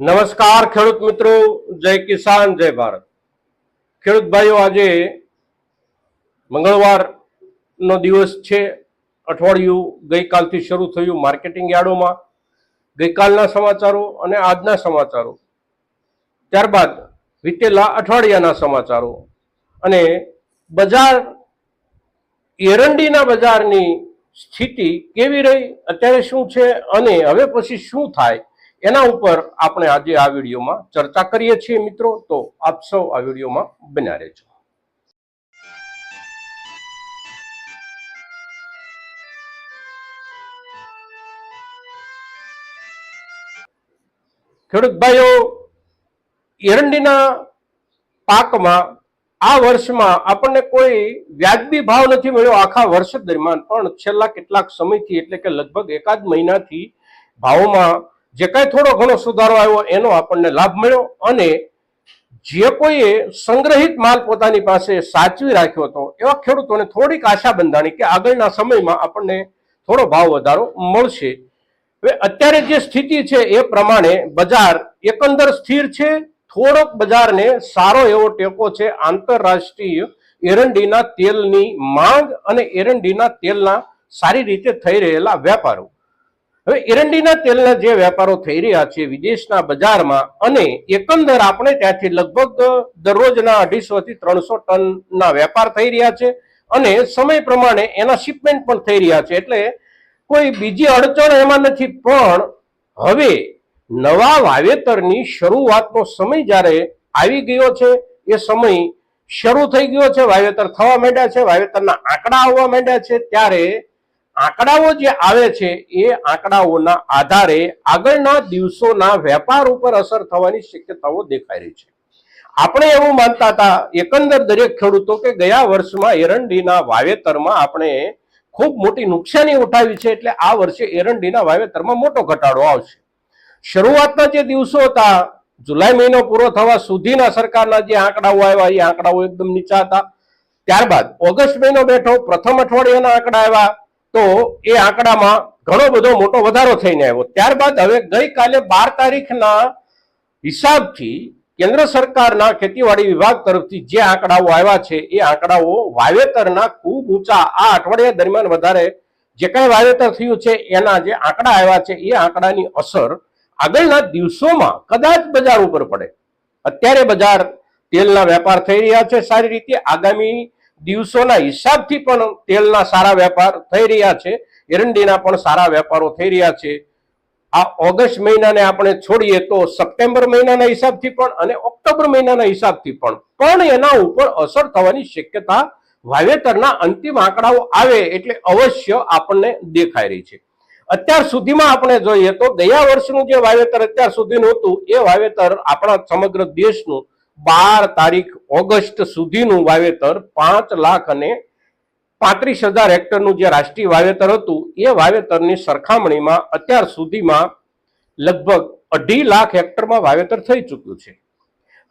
નમસ્કાર ખેડૂત મિત્રો, જય કિસાન, જય ભારત. ખેડૂત ભાઈઓ, આજે મંગળવાર નો દિવસ છે. અઠવાડિયું ગઈકાલથી શરૂ થયું માર્કેટિંગ યાર્ડોમાં. ગઈકાલના સમાચારો અને આજના સમાચારો. ત્યારબાદ વીતેલા અઠવાડિયાના સમાચારો. અને બજાર, એરંડીના બજારની સ્થિતિ કેવી રહી? અત્યારે શું છે? અને હવે પછી શું થાય? એના ઉપર આપણે આજે આ વિડીયોમાં ચર્ચા કરીએ છીએ મિત્રો. તો આપ સૌ આ વિડીયોમાં બન્યા રહેજો. ખેડૂત ભાઈઓ, એરંડીના પાકમાં આ વર્ષમાં આપણને કોઈ વ્યાજબી ભાવ નથી મળ્યો. આખા વર્ષ દરમિયાન પણ છેલ્લા કેટલાક સમયથી એટલે કે લગભગ એકાદ મહિનાથી ભાવોમાં જે કાંઈ થોડો ઘણો સુધારો આવ્યો એનો આપણને લાભ મળ્યો અને જે કોઈએ સંગ્રહિત માલ પોતાની પાસે સાચવી રાખ્યો હતો, એવા ખેડૂતોને થોડીક આશા બંધાણી કે આગળના સમયમાં આપણને થોડો ભાવ વધારો મળશે. હવે અત્યારે જે સ્થિતિ છે એ પ્રમાણે બજાર એકંદર સ્થિર છે, થોડોક બજારને સારો એવો ટેકો છે આંતરરાષ્ટ્રીય એરંડીના તેલની માંગ અને એરંડીના તેલના સારી રીતે થઈ રહેલા વેપારો. હવે એરંડીના તેલના જે વેપારો થઈ રહ્યા છે વિદેશના બજારમાં, અને એકંદર આપણે ત્યાંથી લગભગ દરરોજના અઢીસો થી ત્રણસો ટનના વેપાર થઈ રહ્યા છે, અને સમય પ્રમાણે એના શિપમેન્ટ પણ થઈ રહ્યા છે. એટલે કોઈ બીજી અડચણ એમાં નથી, પણ હવે નવા વાવેતરની શરૂઆતનો સમય જ્યારે આવી ગયો છે, એ સમય શરૂ થઈ ગયો છે, વાવેતર થવા માંડ્યા છે, વાવેતરના આંકડા આવવા માંડ્યા છે, ત્યારે આંકડાઓ જે આવે છે, એ આંકડાઓના આધારે આગળના દિવસોના વેપાર ઉપર અસર થવાની શક્યતાઓ દેખાઈ રહી છે. આપણે એવું માનતા હતા, એકંદર દરેક ખેડૂતો કે ગયા વર્ષમાં એરંડીના વાવેતરમાં આપણે ખૂબ મોટી નુકસાની ઉઠાવી છે, એટલે આ વર્ષે એરંડીના વાવેતરમાં મોટો ઘટાડો આવશે. શરૂઆતના જે દિવસો હતા, જુલાઈ મહિનો પૂરો થવા સુધીના સરકારના જે આંકડાઓ આવ્યા, એ આંકડાઓ એકદમ નીચા હતા. ત્યારબાદ ઓગસ્ટ મહિનો બેઠો, પ્રથમ અઠવાડિયાના આંકડા આવ્યા. તો એ આંકડામાં ઘણો બધો મોટો વધારો થઈને આવ્યો. ત્યારબાદ હવે ગઈકાલે બાર તારીખના હિસાબથી કેન્દ્ર સરકારના ખેતીવાડી વિભાગ તરફથી જે આંકડાઓ આવ્યા છે, એ આંકડાઓ વાવેતરના ખૂબ ઊંચા, આ અઠવાડિયા દરમિયાન વધારે જે કાંઈ વાવેતર થયું છે, એના જે આંકડા આવ્યા છે, એ આંકડાની અસર આગળના દિવસોમાં કદાચ બજાર ઉપર પડે. અત્યારે બજાર તેલના વેપાર થઈ રહ્યા છે સારી રીતે. આગામી દિવસોના હિસાબથી પણ તેલના સારા વેપાર થઈ રહ્યા છે. એરંડીના પણ સારા વેપારો થઈ રહ્યા છે. આ ઓગસ્ટ મહિનાને આપણે છોડીએ તો સપ્ટેમ્બર મહિનાના હિસાબથી પણ અને ઓક્ટોબર મહિનાના હિસાબથી પણ. પણ એના ઉપર અસર થવાની શક્યતા વાવેતરના અંતિમ આંકડાઓ આવે એટલે અવશ્ય આપણને દેખાઈ રહી છે. અત્યાર સુધીમાં આપણે જોઈએ તો ગયા વર્ષનું જે વાવેતર અત્યાર સુધીનું હતું, એ વાવેતર આપણા સમગ્ર દેશનું બાર તારીખ ઓગસ્ટ સુધીનું વાવેતર પાંચ લાખ અને પાંત્રીસ હજાર હેક્ટરનું જે રાષ્ટ્રીય વાવેતર હતું, એ વાવેતરની સરખામણીમાં અત્યાર સુધીમાં લગભગ અઢી લાખ હેક્ટરમાં વાવેતર થઈ ચૂક્યું છે.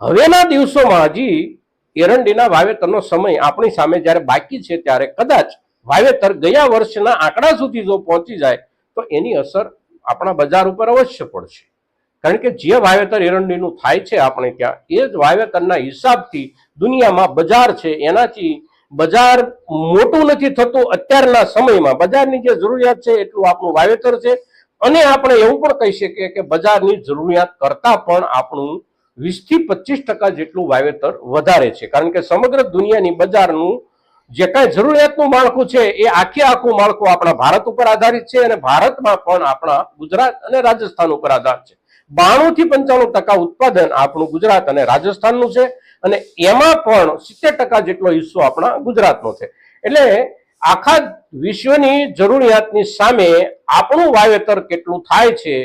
હવેના દિવસોમાં હજી એરંડીના વાવેતરનો સમય આપણી સામે જ્યારે બાકી છે ત્યારે કદાચ વાવેતર ગયા વર્ષના આંકડા સુધી જો પહોંચી જાય, તો એની અસર આપણા બજાર ઉપર અવશ્ય પડશે. કારણ કે જે વાવેતર એરંડીનું થાય છે આપણે ત્યાં, એ જ વાવેતરના હિસાબથી દુનિયામાં બજાર છે. એનાથી બજાર મોટું નથી થતું અત્યારના સમયમાં. બજારની જે જરૂરિયાત છે એટલું આપણું વાવેતર છે. અને આપણે એવું પણ કહી શકીએ કે બજારની જરૂરિયાત કરતા પણ આપણું વીસથી પચીસ ટકા જેટલું વાવેતર વધારે છે. કારણ કે સમગ્ર દુનિયાની બજારનું જે કાંઈ જરૂરિયાતનું માળખું છે, એ આખે આખું માળખું આપણા ભારત ઉપર આધારિત છે અને ભારતમાં પણ આપણા ગુજરાત અને રાજસ્થાન ઉપર આધાર છે. બાણું થી પંચાણું ટકા ઉત્પાદન આપણું ગુજરાત અને રાજસ્થાનનું છે અને એમાં પણ સિત્તેર ટકા જેટલો હિસ્સો આપણા ગુજરાતનો છે. એટલે આખા વિશ્વની જરૂરિયાતની સામે આપણું વાવેતર કેટલું થાય છે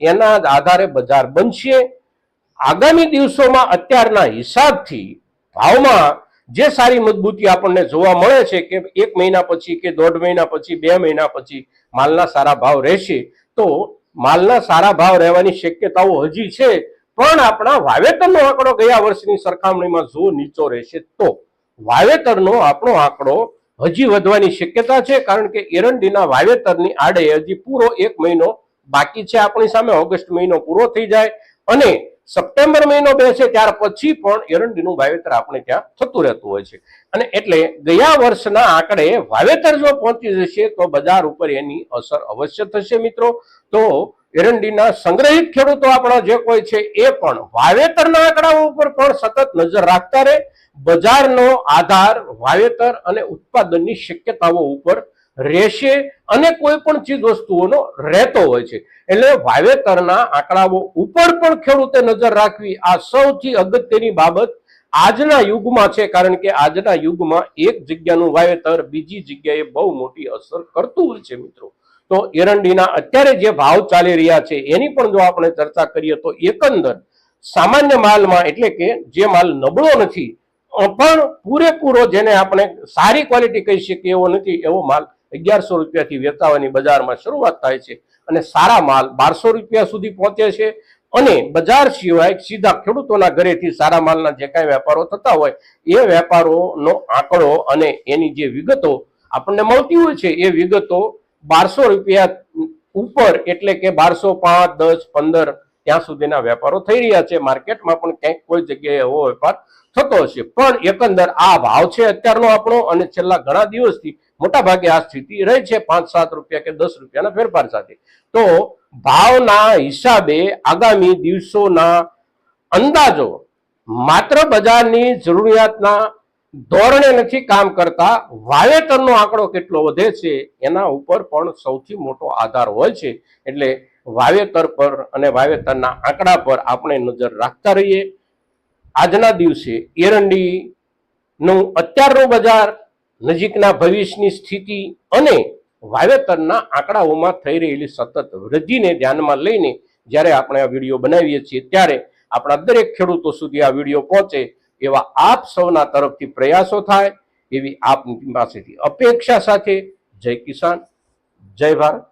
એના આધારે બજાર બનશે. આગામી દિવસોમાં અત્યારના હિસાબથી ભાવમાં જે સારી મજબૂતી આપણને જોવા મળે છે કે એક મહિના પછી કે દોઢ મહિના પછી, બે મહિના પછી માલના સારા ભાવ રહેશે, તો માલના સારા ભાવ રહેવાની શક્યતાઓ હજી છે, પણ આપણા વાવેતરનો આંકડો ગયા વર્ષની સરખામણીમાં જો નીચો રહેશે તો. વાવેતરનો આપણો આંકડો હજી વધવાની શક્યતા છે, કારણ કે એરંડીના વાવેતરની આડે હજી પૂરો એક મહિનો બાકી છે, આપણી સામે ઓગસ્ટ મહિનો પૂરો થઈ જાય અને સપ્ટેમ્બર મહિનો બેસે ત્યાર પછી પણ એરંડીનું વાવેતર આપણે ત્યાં થતું રહેતું હોય છે. અને એટલે ગયા વર્ષના આંકડે વાવેતર જો પહોંચી જશે, તો બજાર ઉપર એની અસર અવશ્ય થશે મિત્રો. તો એરંડીના સંગ્રહિત ખેડૂતો આપણા જે કોઈ છે, એ પણ વાવેતરના આંકડાઓ ઉપર પણ સતત નજર રાખતા રહે. બજારનો આધાર, વાવેતર અને ઉત્પાદનની શક્યતાઓ ઉપર રહેશે અને કોઈ પણ ચીજ વસ્તુઓનો રહેતો હોય છે. એટલે વાવેતરના આંકડાઓ ઉપર પણ ખેડૂતે નજર રાખવી આ સૌથી અગત્યની બાબત આજના યુગમાં છે. કારણ કે આજના યુગમાં એક જગ્યાનું વાવેતર બીજી જગ્યાએ બહુ મોટી અસર કરતું હોય છે મિત્રો. તો એરંડીના અત્યારે જે ભાવ ચાલી રહ્યા છે, એની પણ જો આપણે ચર્ચા કરીએ તો એકંદર સામાન્ય માલમાં એટલે કે જે માલ નબળો નથી પણ પૂરેપૂરો જેને આપણે સારી ક્વોલિટી કહી શકીએ એવો નથી એવો માલ અગિયારસો રૂપિયાથી વેચાવાની બજારમાં શરૂઆત થાય છે અને સારા માલ બારસો રૂપિયા સુધી પહોંચે છે. અને બજાર સિવાય સીધા ખેડૂતોના ઘરેથી સારા માલના જે કાંઈ વેપારો થતા હોય, એ વેપારોનો આંકડો અને એની જે વિગતો આપણને મળતી હોય છે, એ વિગતો બારસો રૂપિયા ઉપર એટલે કે બારસો પાંચ, દસ, પંદર ત્યાં સુધીના વેપારો થઈ રહ્યા છે. માર્કેટમાં પણ ક્યાંક કોઈ જગ્યાએ એવો વેપાર થતો હશે. પણ એકંદર આ ભાવ છે અત્યારનો આપણો અને છેલ્લા ઘણા દિવસથી મોટા ભાગે આ સ્થિતિ રહે છે. પાંચ સાત રૂપિયા કે દસ રૂપિયાના ફેરફાર સાથે. તો ભાવના હિસાબે આગામી દિવસોના અંદાજો માત્ર બજારની જરૂરિયાતના ધોરણે નથી કામ કરતા, વાવેતરનો આંકડો કેટલો વધે છે એના ઉપર પણ સૌથી મોટો આધાર હોય છે. એટલે વાવેતર પર અને વાવેતરના આંકડા પર આપણે નજર રાખતા રહીએ. આજના દિવસે એરંડીનું અત્યારનું બજાર નજીકના ભવિષ્યની સ્થિતિ અને વાવેતરના આંકડાઓમાં થઈ રહેલી સતત વૃદ્ધિને ધ્યાનમાં લઈને જ્યારે આપણે આ વીડિયો બનાવીએ છીએ ત્યારે આપણા દરેક ખેડૂતો સુધી આ વીડિયો પહોંચે એવા આપ સૌના તરફથી પ્રયાસો થાય એવી આપ પાસેથી અપેક્ષા સાથે જય કિસાન, જય ભારત.